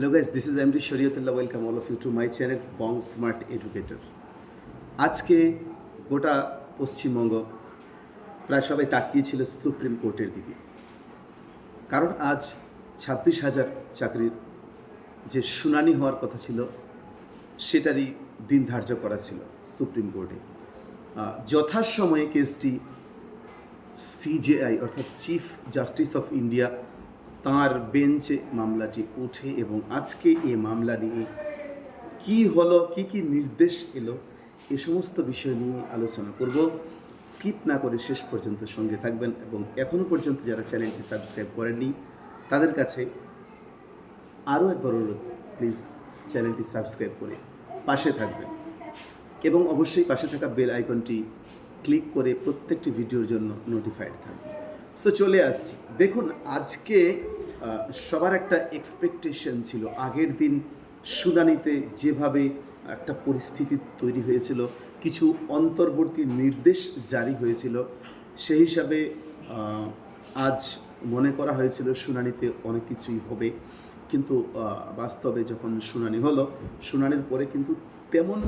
Hello guys this is MD Shariatullah welcome all of you to my channel Bong smart educator আজকে গোটা পশ্চিমবঙ্গ, প্রায় সবাই তাকিয়েছিল supreme কোর্টের দিকে। কারণ আজ ছাব্বিশ হাজার চাকরির যে শুনানি হওয়ার কথা ছিল, সেটারই দিন ধার্য করা ছিল সুপ্রিম কোর্টে যথাসময়ে কেসটি সিজেআই অর্থাৎ চিফ জাস্টিস অফ ইন্ডিয়া তাঁর বেঞ্চে মামলাটি ওঠে এবং আজকে এই মামলা নিয়ে কি হলো, কি কি নির্দেশ এলো, এ সমস্ত বিষয় নিয়ে আলোচনা করব। স্কিপ না করে শেষ পর্যন্ত সঙ্গে থাকবেন এবং এখনও পর্যন্ত যারা চ্যানেলটি সাবস্ক্রাইব করেননি, তাদের কাছে আরও একবার অনুরোধ, প্লিজ চ্যানেলটি সাবস্ক্রাইব করে পাশে থাকবেন এবং অবশ্যই পাশে থাকা বেল আইকনটি ক্লিক করে প্রত্যেকটি ভিডিওর জন্য নোটিফাইড থাকবে সো চলে আসছি। দেখুন, আজকে সবার একটা এক্সপেকটেশন ছিল। আগের দিন শুনানিতে যেভাবে একটা পরিস্থিতি তৈরি হয়েছিল, কিছু অন্তর্বর্তী নির্দেশ জারি হয়েছিল, সেই হিসাবে আজ মনে করা হয়েছিল শুনানিতে অনেক কিছুই হবে। কিন্তু বাস্তবে যখন শুনানি হলো, শুনানির পরে কিন্তু তেমন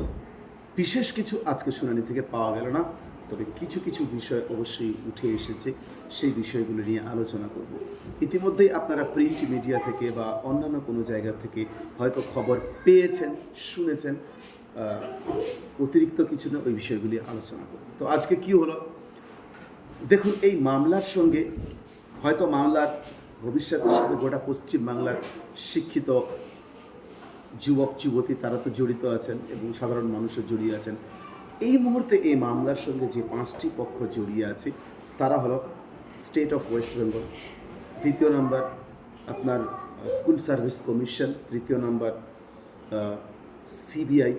বিশেষ কিছু আজকে শুনানি থেকে পাওয়া গেল না। তবে কিছু কিছু বিষয় অবশ্যই উঠে এসেছে, সেই বিষয়গুলো নিয়ে আলোচনা করব। ইতিমধ্যেই আপনারা প্রিন্ট মিডিয়া থেকে বা অন্যান্য কোনো জায়গা থেকে হয়তো খবর পেয়েছেন, শুনেছেন অতিরিক্ত কিছু না, ওই বিষয়গুলি আলোচনা করব। তো আজকে কি হলো? দেখুন, এই মামলার সঙ্গে হয়তো মামলার ভবিষ্যতের সাথে গোটা পশ্চিম বাংলার শিক্ষিত যুবক, যুবতী, তারা তো জড়িত আছেন এবং সাধারণ মানুষও জড়িয়ে আছেন। এই মুহূর্তে এই মামলার সঙ্গে যে পাঁচটি পক্ষ জড়িয়ে আছে, তারা হলো স্টেট অফ ওয়েস্ট বেঙ্গল দ্বিতীয় নাম্বার আপনার স্কুল সার্ভিস কমিশন তৃতীয় নাম্বার সিবিআই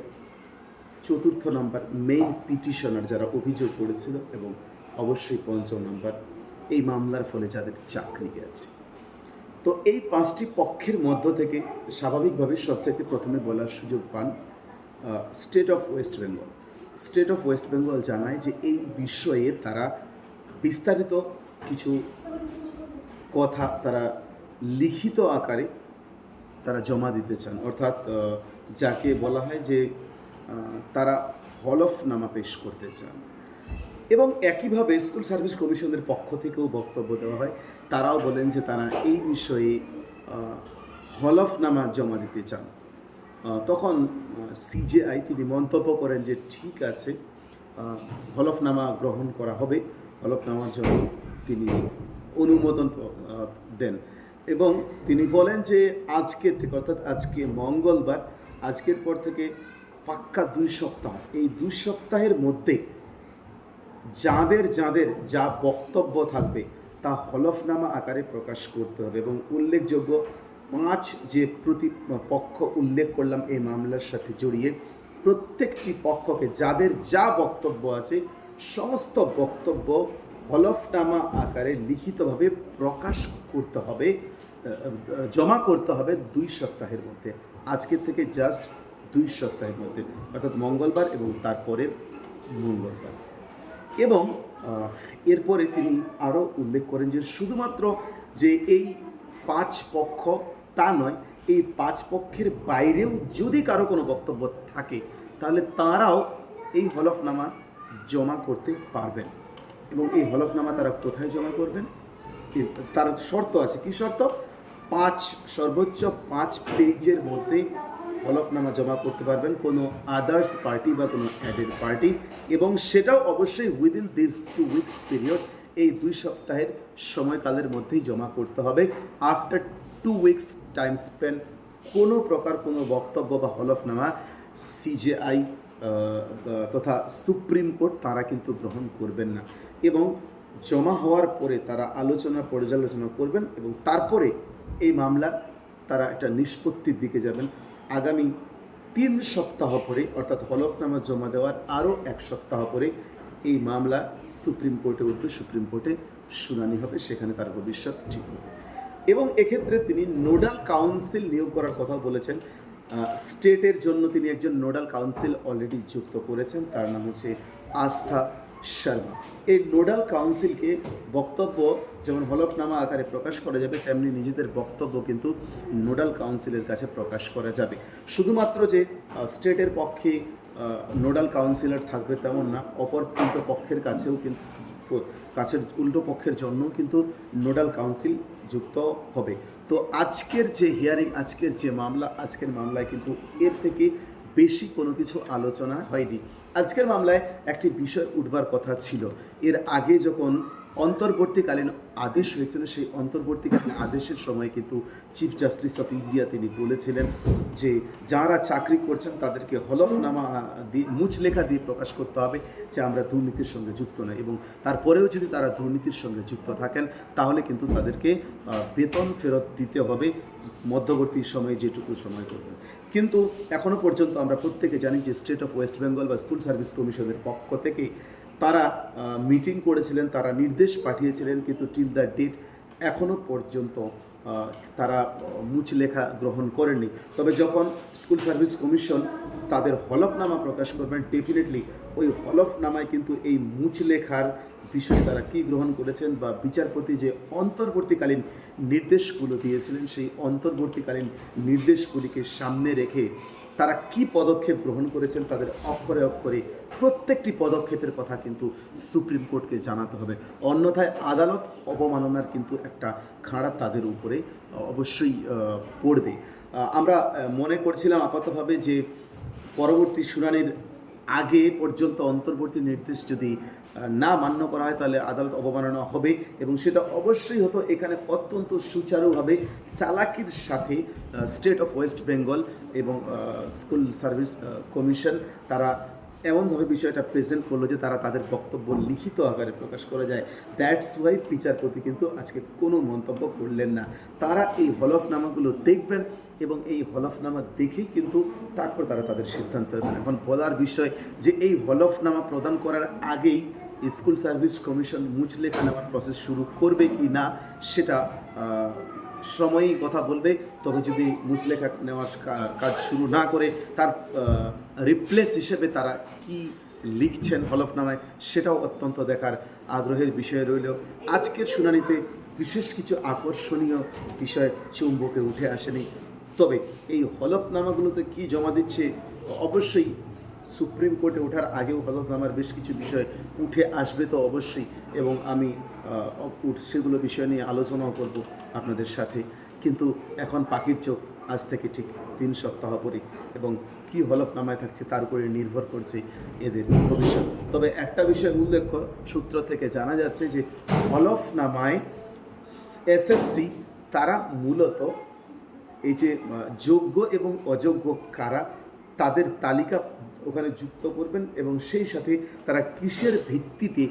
চতুর্থ নাম্বার মেইন পিটিশনার যারা অভিযোগ করেছিল এবং অবশ্যই পঞ্চম নাম্বার এই মামলার ফলে যাদের চাকরি গেছে তো এই পাঁচটি পক্ষের মধ্য থেকে স্বাভাবিকভাবে সবচাইতে প্রথমে বলার সুযোগ পান state of West Bengal state of West Bengal জানায় যে এই বিষয়ে তারা বিস্তারিত কিছু কথা তারা লিখিত আকারে তারা জমা দিতে চান। অর্থাৎ যাকে বলা হয় যে তারা হলফনামা পেশ করতে চান। এবং একইভাবে স্কুল সার্ভিস কমিশনের পক্ষ থেকেও বক্তব্য দেওয়া হয়। তারাও বলেন যে তারা এই বিষয়ে হলফনামা জমা দিতে চান। তখন সিজেআই তিনি মন্তব্য করেন যে, ঠিক আছে হলফনামা গ্রহণ করা হবে। হলফনামার জন্য তিনি অনুমোদন দেন। এবং তিনি বলেন যে আজকের থেকে, অর্থাৎ আজকে মঙ্গলবার, আজকের পর থেকে পাক্কা দুই সপ্তাহ। এই দুই সপ্তাহের মধ্যে যাদের যাদের যা বক্তব্য থাকবে, তা হলফনামা আকারে প্রকাশ করতে হবে এবং উল্লেখযোগ্য পাঁচ যে প্রতি পক্ষ উল্লেখ করলাম এই মামলার সাথে জড়িয়ে, প্রত্যেকটি পক্ষকে যাদের যা বক্তব্য আছে, সমস্ত বক্তব্য হলফনামা আকারে লিখিতভাবে প্রকাশ করতে হবে জমা করতে হবে দুই সপ্তাহের মধ্যে। আজকের থেকে জাস্ট দুই সপ্তাহের মধ্যে, অর্থাৎ মঙ্গলবার এবং তারপরে মঙ্গলবার। এবং এরপরে তিনি আরও উল্লেখ করেন যে শুধুমাত্র যে এই পাঁচ পক্ষ তা নয়, এই পাঁচ পক্ষের বাইরেও যদি কারও কোনো বক্তব্য থাকে, তাহলে তারাও এই হলফনামা জমা করতে পারবেন। এবং এই হলফনামা তারা কোথায় জমা করবেন? তার শর্ত আছে। কি শর্ত? পাঁচ, সর্বোচ্চ পাঁচ পেজের মধ্যে হলফনামা জমা করতে পারবেন কোনো আদার্স পার্টি বা কোনো অ্যাডেড পার্টি। এবং সেটাও অবশ্যই within this two weeks period এই দুই সপ্তাহের সময়কালের মধ্যেই জমা করতে হবে। After two weeks time spend কোনো প্রকার কোনো বক্তব্য বা হলফনামা সিজেআই তথা সুপ্রিম কোর্ট তারা কিন্তু গ্রহণ করবেন না। এবং জমা হওয়ার পরে তারা আলোচনা পর্যালোচনা করবেন এবং তারপরে এই মামলা তারা একটা নিষ্পত্তির দিকে যাবেন। আগামী তিন সপ্তাহ পরে, অর্থাৎ হলফনামা জমা দেওয়ার আরও এক সপ্তাহ পরে এই মামলা সুপ্রিম কোর্টে উঠবে। সুপ্রিম কোর্টে শুনানি হবে, সেখানে তার ভবিষ্যৎ ঠিক হবে। এবং এক্ষেত্রে তিনি নোডাল কাউন্সিল নিয়োগ করার কথা বলেছেন। স্টেটের জন্য তিনি একজন নোডাল কাউন্সিল অলরেডি যুক্ত করেছেন। তার নাম হচ্ছে আস্থা শর্মা। এই নোডাল কাউন্সিলকে বক্তব্য যেমন হলফনামা আকারে প্রকাশ করা যাবে, তেমনি নিজেদের বক্তব্য কিন্তু নোডাল কাউন্সিলের কাছে প্রকাশ করা যাবে। শুধুমাত্র যে স্টেটের পক্ষে নোডাল কাউন্সিলর থাকবে তেমন না, অপর পক্ষের কাছেও কিন্তু কাছের উল্টো পক্ষের জন্য কিন্তু নোডাল কাউন্সিল যুক্ত হবে। তো আজকের যে হিয়ারিং আজকের যে মামলা, আজকের মামলায় কিন্তু এর থেকে বেশি কোনো কিছু আলোচনা হয়নি। আজকের মামলায় একটি বিষয় উঠবার কথা ছিল। এর আগে যখন অন্তর্বর্তীকালীন আদেশ হয়েছিল, সেই অন্তর্বর্তীকালীন আদেশের সময় কিন্তু চিফ জাস্টিস অফ ইন্ডিয়া তিনি বলেছিলেন যে, যারা চাকরি করছেন তাদেরকে হলফনামা দিয়ে, মুচলেখা দিয়ে প্রকাশ করতে হবে যে, আমরা দুর্নীতির সঙ্গে যুক্ত নয় এবং তারপরেও যদি তারা দুর্নীতির সঙ্গে যুক্ত থাকেন, তাহলে কিন্তু তাদেরকে বেতন ফেরত দিতে হবে মধ্যবর্তী সময়ে যেটুকু সময় করবেন। কিন্তু এখনও পর্যন্ত আমরা প্রত্যেকে জানি যে স্টেট অফ ওয়েস্ট বেঙ্গল বা স্কুল সার্ভিস কমিশনের পক্ষ থেকে তারা মিটিং করেছিলেন, তারা নির্দেশ পাঠিয়েছিলেন, কিন্তু টিল দ্য ডেট এখনও পর্যন্ত তারা মুচলেখা গ্রহণ করেননি। তবে যখন স্কুল সার্ভিস কমিশন তাদের হলফনামা প্রকাশ করবেন ডেফিনেটলি ওই হলফনামায় কিন্তু এই মুচলেখার বিষয়ে তারা কী গ্রহণ করেছেন বা বিচারপতি যে অন্তর্বর্তীকালীন নির্দেশগুলো দিয়েছিলেন, সেই অন্তর্বর্তীকালীন নির্দেশগুলিকে সামনে রেখে তারা কি পদক্ষেপ গ্রহণ করেছেন তাদের অক্ষরে অক্ষরে প্রত্যেকটি পদক্ষেপের কথা কিন্তু সুপ্রিম কোর্টকে জানাতে হবে। অন্যথায় আদালত অবমাননার কিন্তু একটা খাঁড়া তাদের উপরে অবশ্যই পড়বে। আমরা মনে করছিলাম আপাতভাবে যে পরবর্তী শুনানির আগে পর্যন্ত অন্তর্বর্তী নির্দেশ যদি না মান্য করা হয়, তাহলে আদালত অবমাননা হবে এবং সেটা অবশ্যই হতো, এখানে অত্যন্ত সুচারুভাবে চালাকির সাথে স্টেট অফ ওয়েস্ট বেঙ্গল এবং স্কুল সার্ভিস কমিশন তারা এমনভাবে বিষয়টা প্রেজেন্ট করল যে তারা তাদের বক্তব্য লিখিত আকারে প্রকাশ করা যায়। দ্যাটস ওয়াই বিচারপতি কিন্তু আজকে কোনো মন্তব্য করলেন না। তারা এই হলফনামাগুলো দেখবেন এবং এই হলফনামা দেখেই কিন্তু তারপর তারা তাদের সিদ্ধান্ত নেবেন। এখন বলার বিষয় যে এই হলফনামা প্রদান করার আগেই স্কুল সার্ভিস কমিশন মুচলেখা নেওয়ার প্রসেস শুরু করবে কি না, সেটা সময়ই কথা বলবে। তবে যদি মুচলেখা নেওয়ার কাজ শুরু না করে, তার রিপ্লেস হিসেবে তারা কি লিখছেন হলফনামায়, সেটাও অত্যন্ত দেখার আগ্রহের বিষয় রইল। আজকের শুনানিতে বিশেষ কিছু আকর্ষণীয় বিষয় চুম্বকে উঠে আসেনি। তবে এই হলফনামাগুলোতে কি জমা দিচ্ছে, অবশ্যই সুপ্রিম কোর্টে ওঠার আগেও হলফনামার বেশ কিছু বিষয় উঠে আসবে তো অবশ্যই এবং আমি সেগুলো বিষয় নিয়ে আলোচনাও করব আপনাদের সাথে। কিন্তু এখন পাখির চোখ আজ থেকে ঠিক তিন সপ্তাহ পরে এবং কি হলফনামায় থাকছে তার উপরে নির্ভর করছে এদের ভবিষ্যৎ। তবে একটা বিষয় উল্লেখ্য সূত্র থেকে জানা যাচ্ছে যে হলফনামায় এসএসসি তারা মূলত এই যে যোগ্য এবং অযোগ্য কারা তাদের তালিকা ওখানে যুক্ত করবেন এবং সেই সাথে তারা কিসের ভিত্তিতে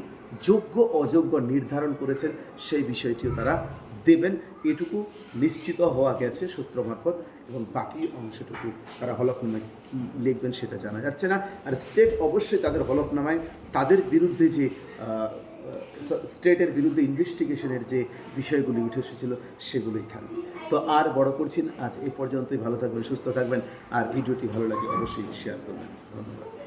যোগ্য, অযোগ্য নির্ধারণ করেছেন সেই বিষয়টিও তারা দেবেন। এটুকু নিশ্চিত হওয়া গেছে সূত্র মারফত এবং বাকি অংশটুকু তারা হলফনামায় কী লিখবেন সেটা জানা যাচ্ছে না। আর স্টেট অবশ্যই তাদের হলফনামায় তাদের বিরুদ্ধে যে স্টেটের বিরুদ্ধে ইনভেস্টিগেশনের যে বিষয়গুলি উঠে এসেছিল সেগুলোই থাকবে। তো আর বড় করছি না। আজ এই পর্যন্তই। ভালো থাকবেন, সুস্থ থাকবেন। আর ভিডিওটি ভালো লাগে অবশ্যই শেয়ার করবেন। ধন্যবাদ।